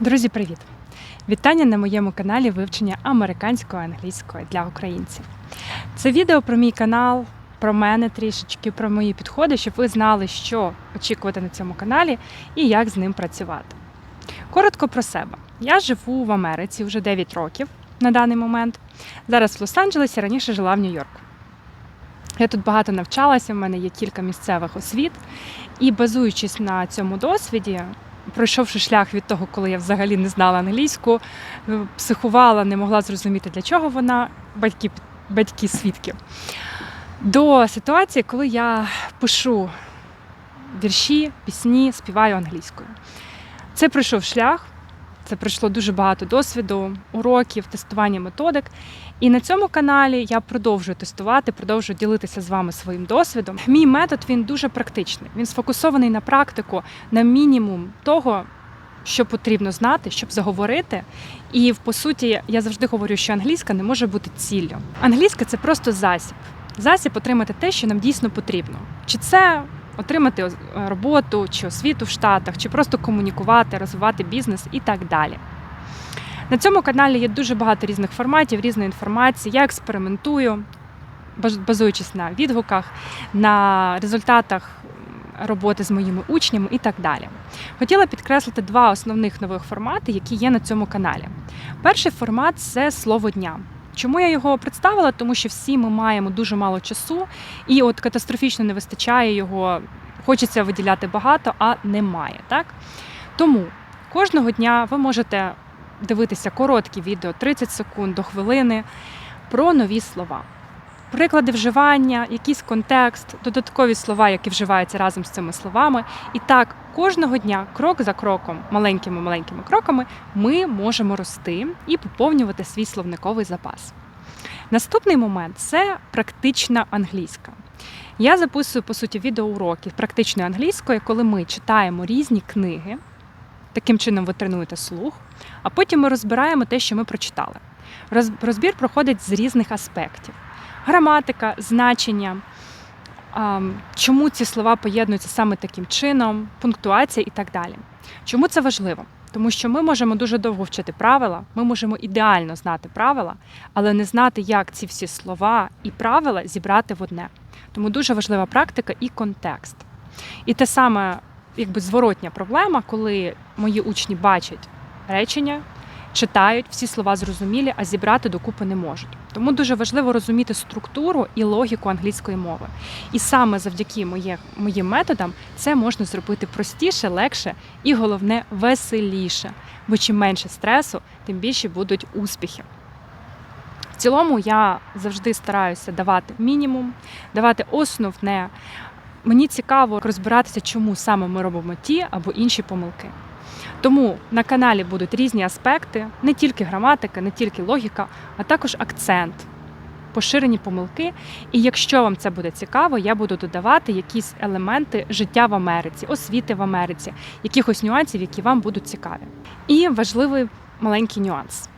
Друзі, привіт! Вітання на моєму каналі вивчення американської англійської для українців. Це відео про мій канал, про мене трішечки, про мої підходи, щоб ви знали, що очікувати на цьому каналі і як з ним працювати. Коротко про себе. Я живу в Америці вже 9 років на даний момент. Зараз в Лос-Анджелесі, раніше жила в Нью-Йорку. Я тут багато навчалася, в мене є кілька місцевих освіт, і базуючись на цьому досвіді, пройшовши шлях від того, коли я взагалі не знала англійську, е, психувала, не могла зрозуміти, для чого вона, батьки, батьки свідки, до ситуації, коли я пишу вірші, пісні, співаю англійською. Це пройшов шлях. Це пройшло дуже багато досвіду, уроків, тестування методик. І на цьому каналі я продовжую тестувати, продовжую ділитися з вами своїм досвідом. Мій метод він дуже практичний. Він сфокусований на практику, на мінімум того, що потрібно знати, щоб заговорити. І в по суті, я завжди говорю, що англійська не може бути ціллю. Англійська це просто засіб. Засіб отримати те, що нам дійсно потрібно. Чи це отримати роботу чи освіту в Штатах, чи просто комунікувати, розвивати бізнес і так далі. На цьому каналі є дуже багато різних форматів, різної інформації. Я експериментую, базуючись на відгуках, на результатах роботи з моїми учнями і так далі. Хотіла підкреслити два основних нових формати, які є на цьому каналі. Перший формат це слово дня. Чому я його представила? Тому що всі ми маємо дуже мало часу, і от катастрофічно не вистачає його. Хочеться виділяти багато, а немає. Так? Тому кожного дня ви можете дивитися короткі відео 30 секунд до хвилини про нові слова. Приклади вживання, якийсь контекст, додаткові слова, які вживаються разом з цими словами. І так, кожного дня, крок за кроком, маленькими-маленькими кроками, ми можемо рости і поповнювати свій словниковий запас. Наступний момент це практична англійська. Я записую, по суті, відеоуроки практичної англійської, коли ми читаємо різні книги. Таким чином ви тренуєте слух, а потім ми розбираємо те, що ми прочитали. Розбір проходить з різних аспектів: граматика, значення, чому ці слова поєднуються саме таким чином, пунктуація і так далі. Чому це важливо? Тому що ми можемо дуже довго вчити правила, ми можемо ідеально знати правила, але не знати, як ці всі слова і правила зібрати в одне. Тому дуже важлива практика і контекст. І те саме, якби зворотня проблема, коли мої учні бачать речення, читають всі слова зрозумілі, а зібрати докупи не можуть. Тому дуже важливо розуміти структуру і логіку англійської мови. І саме завдяки моїм методам це можна зробити простіше, легше і головне веселіше. Бо чим менше стресу, тим більше будуть успіхи. В цілому я завжди стараюся давати мінімум, давати основне. Мені цікаво розбиратися, чому саме ми робимо ті або інші помилки. Тому на каналі будуть різні аспекти, не тільки граматика, не тільки логіка, а також акцент, поширені помилки. І якщо вам це буде цікаво, я буду додавати якісь елементи життя в Америці, освіти в Америці, якихось нюансів, які вам будуть цікаві. І важливий маленький нюанс.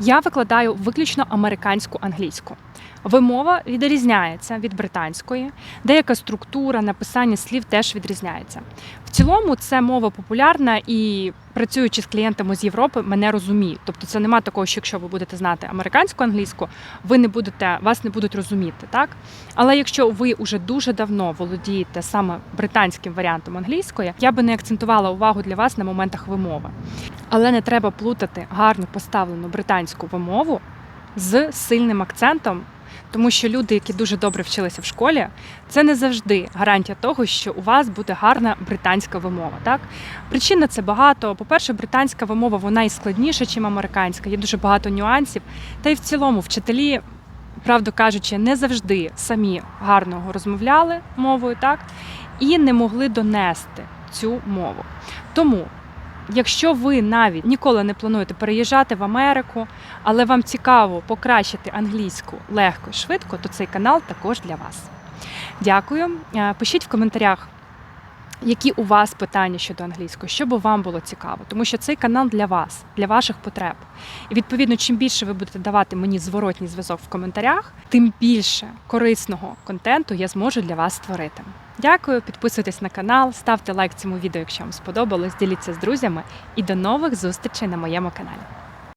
Я викладаю виключно американську англійську. Вимова відрізняється від британської, деяка структура написання слів теж відрізняється. В цілому це мова популярна і працюючи з клієнтами з Європи, мене розуміють. Тобто це нема такого, що якщо ви будете знати американську англійську, ви не будете вас не будуть розуміти, так? Але якщо ви вже дуже давно володієте саме британським варіантом англійської, я би не акцентувала увагу для вас на моментах вимови. Але не треба плутати гарно поставлену британську вимову з сильним акцентом. Тому що люди, які дуже добре вчилися в школі, це не завжди гарантія того, що у вас буде гарна британська вимова. Так причин на це багато. По-перше, британська вимова вона і складніша, ніж американська. Є дуже багато нюансів. Та й в цілому вчителі, правду кажучи, не завжди самі гарно розмовляли мовою, так і не могли донести цю мову. Тому Якщо ви навіть ніколи не плануєте переїжджати в Америку, але вам цікаво покращити англійську легко і швидко, то цей канал також для вас. Дякую. Е, пишіть в коментарях, які у вас питання щодо англійської, що би вам було цікаво, тому що цей канал для вас, для ваших потреб. І відповідно, чим більше ви будете давати мені зворотній зв'язок в коментарях, тим більше корисного контенту я зможу для вас створити. Дякую, підписуйтесь на канал, ставте лайк цьому відео, якщо вам сподобалось, діліться з друзями і до нових зустрічей на моєму каналі.